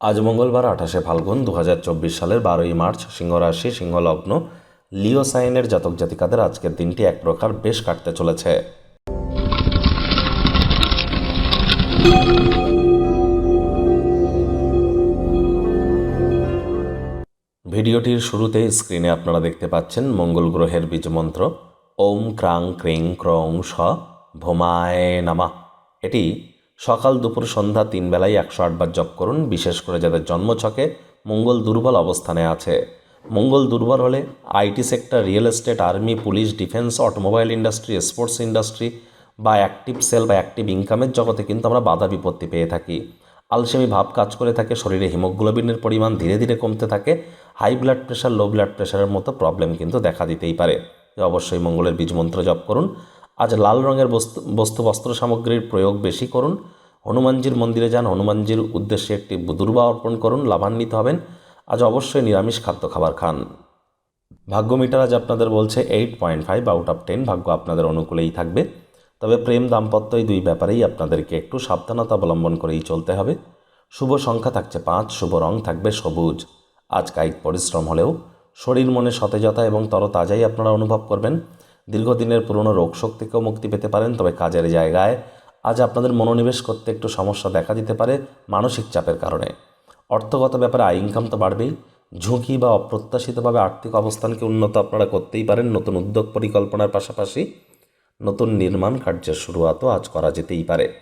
আজ মঙ্গলবার, আঠাশে ফাল্গুন দু হাজার চব্বিশ সালের বারোই মার্চ, সিংহরাশি, সিংহলগ্ন, লিও সাইনের জাতক জাতিকাদের আজকের দিনটি এক প্রকার বেশ কাটতে চলেছে। ভিডিওটির শুরুতে স্ক্রিনে আপনারা দেখতে পাচ্ছেন মঙ্গল গ্রহের বীজমন্ত্র ওম ক্রাং ক্রিং ক্রং স ভোমায় নামা। এটি সকাল দুপুর সন্ধ্যা তিন বেলায় একশো আটবার জপ করুন, বিশেষ করে যাদের জন্মছকে মঙ্গল দুর্বল অবস্থানে আছে। মঙ্গল দুর্বল হলে IT sector, real estate, army, police, defence, automobile industry, sports industry বা অ্যাক্টিভ সেল বা অ্যাক্টিভ ইনকামের জগতে কিন্তু আমরা বাধা বিপত্তি পেয়ে থাকি। আলসেমি ভাব কাজ করে থাকে, শরীরে হিমোগ্লোবিনের পরিমাণ ধীরে ধীরে কমতে থাকে, high blood pressure, low blood প্রেশারের মতো প্রবলেম কিন্তু দেখা দিতেই পারে। অবশ্যই মঙ্গলের বীজ মন্ত্র জপ করুন আজ লাল রঙের বস্তু বস্তু বস্ত্র সামগ্রীর প্রয়োগ বেশি করুন। হনুমানজির মন্দিরে যান। হনুমানজির উদ্দেশ্যে একটি দুর্বা অর্পণ করুন। লাভান্বিত হবেন। আজ অবশ্যই নিরামিষ খাদ্য খাবার খান। ভাগ্য মিটার আজ আপনাদের বলছে eight point five out of ten. ভাগ্য আপনাদের অনুকূলেই থাকবে। তবে প্রেম দাম্পত্য এই দুই ব্যাপারেই আপনাদেরকে একটু সাবধানতা অবলম্বন করেই চলতে হবে। শুভ সংখ্যা থাকছে পাঁচ, শুভ রং থাকবে সবুজ। আজ কায়িক পরিশ্রম হলেও শরীর মনে সতেজতা এবং তরতাজাই আপনারা অনুভব করবেন। দীর্ঘদিনের পুরনো রোগ শোক থেকেও মুক্তি পেতে পারেন, তবে কাজের জায়গায় আজ আপনাদের মনোনিবেশ করতে একটু সমস্যা দেখা দিতে পারে মানসিক চাপের কারণে। অর্থগত ব্যাপারে আয় ইনকাম তো বাড়বেই। ঝুঁকি বা অপ্রত্যাশিতভাবে আর্থিক অবস্থানকে উন্নত আপনারা করতেই পারেন। নতুন উদ্যোগ পরিকল্পনার পাশাপাশি নতুন নির্মাণ কার্যের শুরুয়াতও আজ করা যেতেই পারে।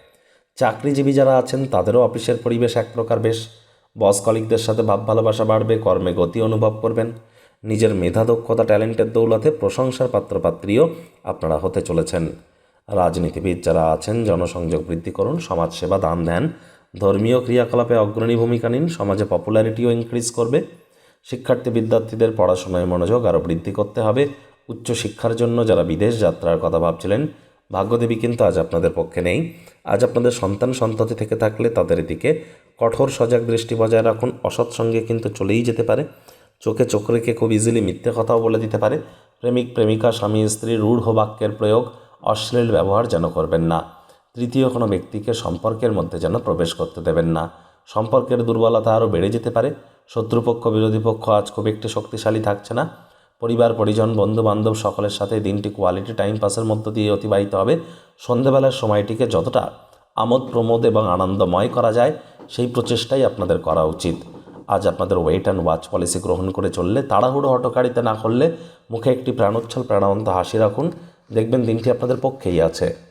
চাকরিজীবী যারা আছেন, তাদেরও অফিসের পরিবেশ এক প্রকার বেশ। বস কলিকদের সাথে ভাব ভালোবাসা বাড়বে, কর্মে গতি অনুভব করবেন। নিজের মেধা দক্ষতা, ট্যালেন্টের দৌলতে প্রশংসার পাত্রপাত্রীও আপনারা হতে চলেছেন। রাজনীতিবিদ যারা আছেন, জনসংযোগ বৃদ্ধি করুন, সমাজসেবা দান দেন। ধর্মীয় ক্রিয়াকলাপে অগ্রণী ভূমিকা নিন, সমাজে পপুলারিটিও ইনক্রিজ করবে। শিক্ষার্থী, বিদ্যার্থীদের পড়াশোনায় মনোযোগ আরও বৃদ্ধি করতে হবে। উচ্চশিক্ষার জন্য যারা বিদেশ যাত্রার কথা ভাবছিলেন, ভাগ্যদেবী কিন্তু আজ আপনাদের পক্ষে নেই। আজ আপনাদের সন্তান সন্ততি থেকে থাকলে তাদের দিকে কঠোর সজাগ দৃষ্টি বজায় রাখুন। অসৎ সঙ্গে কিন্তু চলেই যেতে পারে। চোখে চোখ রেখে খুব ইজিলি মিথ্যে কথাও বলে দিতে পারে। প্রেমিক, প্রেমিকা, স্বামী, স্ত্রী, রূঢ় বাক্যের প্রয়োগ অশ্লীল ব্যবহার যেন করবেন না। তৃতীয়, কোনো ব্যক্তিকে সম্পর্কের মধ্যে যেন প্রবেশ করতে দেবেন না। সম্পর্কের দুর্বলতা আরও বেড়ে যেতে পারে। শত্রুপক্ষ, বিরোধী পক্ষ আজ খুব একটি শক্তিশালী থাকছে না। পরিবার, পরিজন বন্ধু বান্ধব সকলের সাথে দিনটি কোয়ালিটি টাইম পাসের মধ্য দিয়ে অতিবাহিত হবে। সন্ধেবেলার সময়টিকে যতটা আমোদ প্রমোদ এবং আনন্দময় করা যায়, সেই প্রচেষ্টাই আপনাদের করা উচিত। আজ আপনাদের ওয়েট অ্যান্ড ওয়াচ পলিসি গ্রহণ করে চললে তাড়াহুড়ো হটকারিতে না করলে মুখে একটি প্রাণোচ্ছল প্রাণবন্ত হাসি রাখুন। দেখবেন দিনটি আপনাদের পক্ষেই আছে।